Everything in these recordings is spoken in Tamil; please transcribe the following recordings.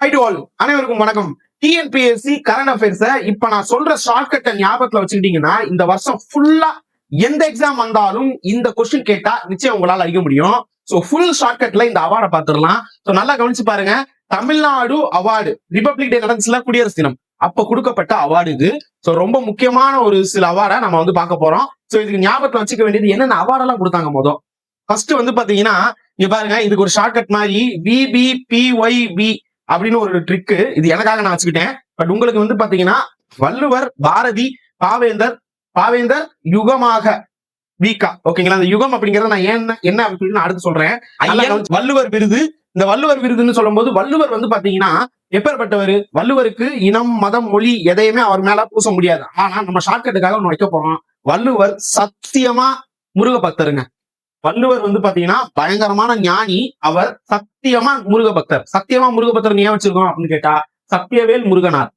ஹை டு ஆல் அனைவருக்கும் வணக்கம். டிஎன்பிஎஸ்சி கரண்ட் அஃபேர்ஸ இப்ப நான் சொல்ற ஷார்ட்கட்டை ஞாபகத்துல வச்சுக்கிட்டீங்கன்னா இந்த வருஷம் ஃபுல்லா எந்த எக்ஸாம் வந்தாலும் இந்த கொஸ்டின் கேட்டா நிச்சயம் உங்களால் அழிக்க முடியும். சோ ஃபுல் ஷார்ட்கட்ல இந்த அவார்டை பார்த்துடலாம் சோ நல்லா கவனிச்சு பாருங்க. தமிழ்நாடு அவார்டு ரிபப்ளிக் டே நடந்துச்சுல குடியரசு தினம். அப்ப கொடுக்கப்பட்ட அவார்டு இது. சோ ரொம்ப முக்கியமான ஒரு சில அவார்டை நம்ம வந்து பார்க்க போறோம். சோ இதுக்கு ஞாபகத்துல வச்சுக்க வேண்டியது என்னென்ன அவார்டெல்லாம் கொடுத்தாங்க மொதல் ஃபர்ஸ்ட் வந்து பாத்தீங்கன்னா இங்க பாருங்க இதுக்கு ஒரு ஷார்ட்கட் மாதிரி விபிபிஒய்பி அப்படின்னு ஒரு ட்ரிக்கு இது எனக்காக நான் வச்சுக்கிட்டேன். பட் உங்களுக்கு வந்து பாத்தீங்கன்னா வள்ளுவர் பாரதி பாவேந்தர் பாவேந்தர் யுகமாக வீக்கா. ஓகேங்களா? அந்த யுகம் அப்படிங்கறத நான் ஏன் என்ன அப்படின்னு நான் அடுத்து சொல்றேன். வள்ளுவர் விருது. இந்த வள்ளுவர் விருதுன்னு சொல்லும்போது வள்ளுவர் வந்து பாத்தீங்கன்னா எப்பேற்பட்டவர்? வள்ளுவருக்கு இனம் மதம் மொழி எதையுமே அவர் மேல பூச முடியாது. ஆனா நம்ம ஷார்ட்கட்டுக்காக ஒண்ணு வைக்க போறோம். வள்ளுவர் சத்தியமா முருக பக்தருங்க. வள்ளுவர் வந்து பாத்தீங்கன்னா பயங்கரமான ஞானி. அவர் சத்தியமா முருக பக்தர் சத்தியமா முருக பக்தர் ஏன் வச்சிருக்கோம் அப்படின்னு கேட்டா சத்தியவேல் முருகனார்.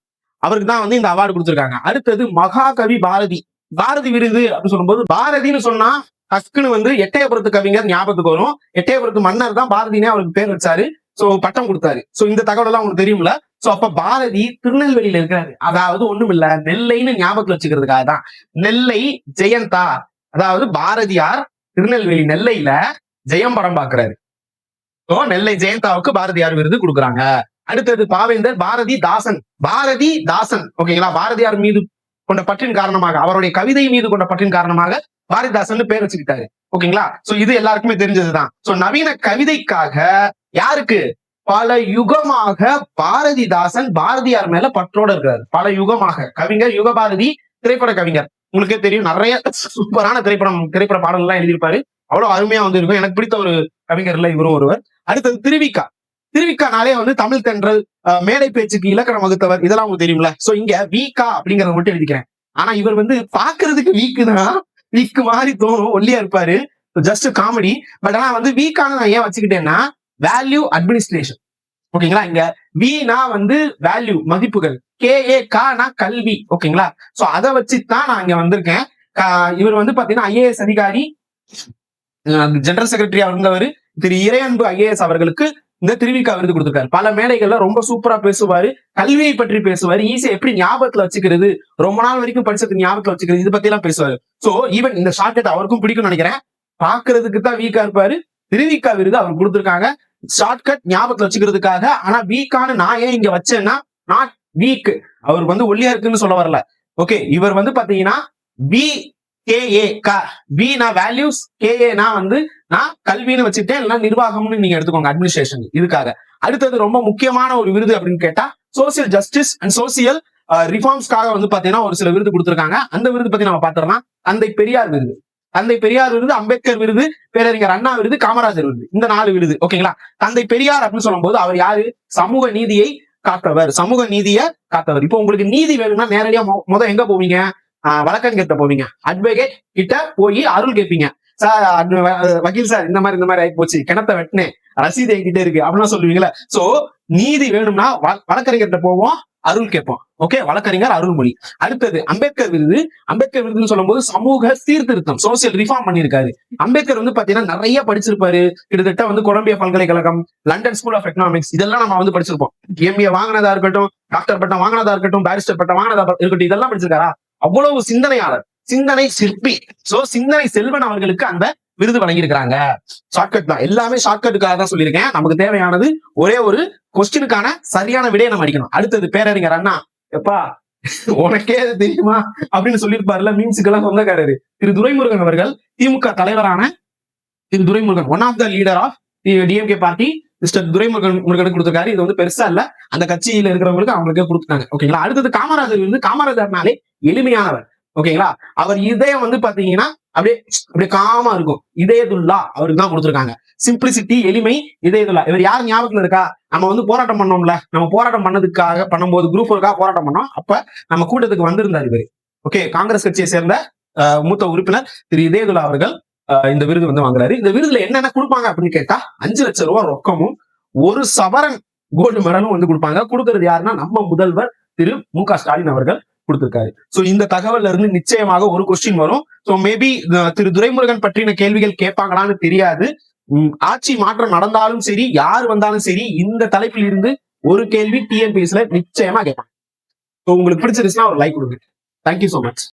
அவருக்கு தான் வந்து இந்த அவார்டு கொடுத்திருக்காங்க. அடுத்தது மகாகவி பாரதி. பாரதி விருது அப்படின்னு சொல்லும்போது பாரதின்னு சொன்னா டக்குன்னு வந்து எட்டயபுரத்து கவிஞர் ஞாபகத்துக்கு வரும். எட்டயபுரத்து மன்னர் தான் பாரதினே அவருக்கு பேர் வச்சாரு. சோ பட்டம் கொடுத்தாரு. சோ இந்த தகவல் எல்லாம் உங்களுக்கு தெரியும்ல? சோ அப்ப பாரதி திருநெல்வேலியில இருக்கிறாரு அதாவது ஒண்ணும் இல்ல நெல்லைன்னு ஞாபகத்துல வச்சுக்கிறதுக்காக தான் நெல்லை ஜெயந்தா. அதாவது பாரதியார் திருநெல்வேலி நெல்லையில ஜெயம் படம் பாக்குறாரு. சோ நெல்லை ஜெயந்தாவுக்கு பாரதியார் விருது கொடுக்குறாங்க? அடுத்தது பாவேந்தர் பாரதி தாசன். பாரதி தாசன் ஓகேங்களா பாரதியார் மீது கொண்ட பற்றின் காரணமாக அவருடைய கவிதை மீது கொண்ட பற்றின் காரணமாக பாரதிதாசன் பேர் வச்சுக்கிட்டாரு. ஓகேங்களா சோ இது எல்லாருக்குமே தெரிஞ்சதுதான். சோ நவீன கவிதைக்காக யாருக்கு? பல யுகமாக பாரதிதாசன் பாரதியார் மேல பற்றோட இருக்கிறார் பல யுகமாக. கவிஞர் யுகபாரதி திரைப்பட கவிஞர். உங்களுக்கே தெரியும். நிறைய சூப்பரான திரைப்படம் திரைப்பட பாடல் எல்லாம் எழுதியிருப்பாரு. அவ்வளவு அருமையா வந்து இருக்கும் எனக்கு பிடித்த ஒரு கவிஞர்ல இவரும் ஒருவர். அடுத்தது திருவிக்கா. திருவிக்கானாலே வந்து தமிழ் தென்றல் மேடை பேச்சுக்கு இலக்கணம் வகுத்தவர். இதெல்லாம் உங்களுக்கு தெரியும்ல. சோ இங்க வீக்கா அப்படிங்கறத மட்டும் எழுதிக்கிறேன். ஆனா இவர் வந்து பாக்குறதுக்கு வீக்கு தான் வீக்கு மாதிரி தோணும். ஒல்லியா இருப்பாரு. ஜஸ்ட் காமெடி பட் ஆனா வந்து வீக்கான நான் ஏன் வச்சுக்கிட்டேன்னா வேல்யூ அட்மினிஸ்ட்ரேஷன் ஓகேங்களா? இங்க வீனா வந்து வேல்யூ மதிப்புகள். கே ஏ கானா கல்வி. ஓகேங்களா? சோ அதை வச்சு தான் நான் இங்க வந்திருக்கேன். இவர் வந்து பாத்தீங்கன்னா ஐஏஎஸ் அதிகாரி. ஜெனரல் செக்ரட்டரி இருந்தவர் திரு இறையன்பு ஐஏஎஸ் அவர்களுக்கு இந்த திருவிக்கா விருது கொடுத்துருக்காரு. பல மேடைகள்ல ரொம்ப சூப்பரா பேசுவாரு. கல்வியை பற்றி பேசுவாரு. ஈஸியா எப்படி ஞாபகத்துல வச்சுக்கிறது? ரொம்ப நாள் வரைக்கும் படிச்சது ஞாபகத்துல வச்சுக்கிறது. இது பத்தி எல்லாம் பேசுவாரு. சோ ஈவன் இந்த ஷார்ட்கட் அவருக்கும் பிடிக்கும்னு நினைக்கிறேன். பாக்குறதுக்கு தான் வீக்கா இருப்பாரு. திருவிக்கா விருது அவர் கொடுத்துருக்காங்க. ஷார்ட்கட் ஞாபகத்துல வச்சுக்கிறதுக்காக. ஆனா வீக்கான நான் ஏன் இங்க வச்சேன்னா நாட் வீக் அவர் வந்து ஒல்லியா இருக்குன்னு சொல்ல வரல. ஓகே இவர் வந்து பாத்தீங்கன்னா பி கேஏ க. பினா வேல்யூஸ் கேஏனா வந்து நான் கல்வின்னு வச்சுட்டேன் இல்லைன்னா நிர்வாகம்னு நீங்க எடுத்துக்கோங்க அட்மினிஸ்ட்ரேஷன் இதுக்காக. அடுத்தது ரொம்ப முக்கியமான ஒரு விருது அப்படின்னு கேட்டா சோசியல் ஜஸ்டிஸ் அண்ட் சோசியல் ரிஃபார்ம்ஸ்க்காக வந்து பாத்தீங்கன்னா ஒரு சில விருது கொடுத்துருக்காங்க. அந்த விருது பத்தி நம்ம பாத்திரலாம் தந்தை பெரியார் விருது. தந்தை பெரியார் விருது அம்பேத்கர் விருது பேரறிஞர் அண்ணா விருது காமராஜர் விருது. இந்த நாலு விருது ஓகேங்களா? தந்தை பெரியார் அப்படின்னு சொல்லும்போது அவர் யாரு? சமூக நீதியை காத்தவர். சமூக நீதியை காத்தவர். இப்போ உங்களுக்கு நீதி வேணும்னா நேரடியா மொ- முத எங்க போவீங்க? வழக்கறிஞர்கிட்ட போவீங்க. அட்வொகேட் கிட்ட போய் அருள் கேட்பீங்க சார் வக்கீல் சார் இந்த மாதிரி இந்த மாதிரி ஆகி போச்சு. கிணத்த வெட்டினேன். ரசீது என்கிட்ட இருக்கு அப்படிலாம் சொல்லுவீங்களா சோ நீதி வேணும்னா வ- வழக்கறிஞர்கிட்ட போவோம். அருள் கேட்போம் ஓகே வழக்கறிஞர் அருள்மொழி. அடுத்தது அம்பேத்கர் விருது. அம்பேத்கர் விருதுன்னு சொல்லும்போது சமூக சீர்திருத்தம் சோசியல் ரிஃபார்ம் பண்ணியிருக்காரு. அம்பேத்கர் வந்து பாத்தீங்கன்னா நிறைய படிச்சிருப்பாரு. கிட்டத்தட்ட வந்து கொலம்பியா பல்கலைக்கழகம் லண்டன் ஸ்கூல் ஆஃப் எக்கனாமிக்ஸ் இதெல்லாம் நம்ம வந்து படிச்சிருப்போம். எம்ஏ வாங்கினதா இருக்கட்டும் டாக்டர் பட்டம் வாங்கினதா இருக்கட்டும் பேரிஸ்டர் பட்டம் வாங்கினதா இருக்கட்டும் இதெல்லாம் படிச்சிருக்காரா? அவ்வளவு சிந்தனையாளர் சிந்தனை சிற்பி. சோ சிந்தனை செல்வன் அவர்களுக்கு அந்த விருது வழங்கியிருக்கிறாங்க. ஷார்ட்கட் தான். எல்லாமே ஷார்ட்கட்டுக்காக தான் சொல்லியிருக்கேன். நமக்கு தேவையானது ஒரே ஒரு கொஸ்டினுக்கான சரியான விடையை நம்ம அடிக்கணும். அடுத்தது பேரறிஞர் அண்ணா. எப்பா உனக்கே தெரியுமா? அப்படின்னு சொல்லியிருப்பாருல மீன்ஸுக்கெல்லாம் சொந்தக்காரரு. திரு துரைமுருகன் அவர்கள் திமுக தலைவரான Thiru Duraimurugan one of the leader of DMK party mister Duraimurugan முருகனுக்கு கொடுத்துருக்காரு. இது வந்து பெருசா இல்ல. அந்த கட்சியில இருக்கிறவங்களுக்கு அவங்களுக்கே கொடுத்துட்டாங்க. ஓகேங்களா? அடுத்தது காமராஜர் வந்து காமராஜர்னாலே எளிமையானவர். ஓகேங்களா? அவர் இதயம் வந்து பாத்தீங்கன்னா அப்படியே அப்படியே காமா இருக்கும். இதயதுல்லா அவருக்கு தான் கொடுத்துருக்காங்க. சிம்பிளிசிட்டி எளிமை இதயதுல்லா இவர் யார் ஞாபகத்துல இருக்கா? நம்ம வந்து போராட்டம் பண்ணோம்ல. நம்ம போராட்டம் பண்ணதுக்காக பண்ணும்போது குரூப் ஒர்க்காக போராட்டம் பண்ணோம். அப்ப நம்ம கூட்டத்துக்கு வந்திருந்தார் இவர். ஓகே காங்கிரஸ் கட்சியை சேர்ந்த மூத்த உறுப்பினர் திரு. இதயதுல்லா அவர்கள் அஹ், இந்த விருது வந்து வாங்குறாரு. இந்த விருதுல என்னென்ன கொடுப்பாங்க அப்படின்னு கேட்டா அஞ்சு லட்சம் ரூபாய் ரொக்கமும் ஒரு சவரன் கோல்டு மெடலும் வந்து கொடுப்பாங்க. கொடுக்கறது யாருன்னா நம்ம முதல்வர் திரு. மு. க. ஸ்டாலின் அவர்கள். கொடுத்திருக்காரு. சோ இந்த தகவல்ல இருந்து நிச்சயமாக ஒரு கொஸ்டின் வரும். சோ மேபி திரு துரைமுருகன் பற்றின கேள்விகள் கேட்பாங்களான்னு தெரியாது. உம், ஆட்சி மாற்றம் நடந்தாலும் சரி யார் வந்தாலும் சரி இந்த தலைப்பில் இருந்து ஒரு கேள்வி டிஎன்பிஎஸ்ல நிச்சயமா கேட்பாங்க. So உங்களுக்கு பிடிச்சிருச்சுன்னா ஒரு லைக் கொடுங்க. Thank you so much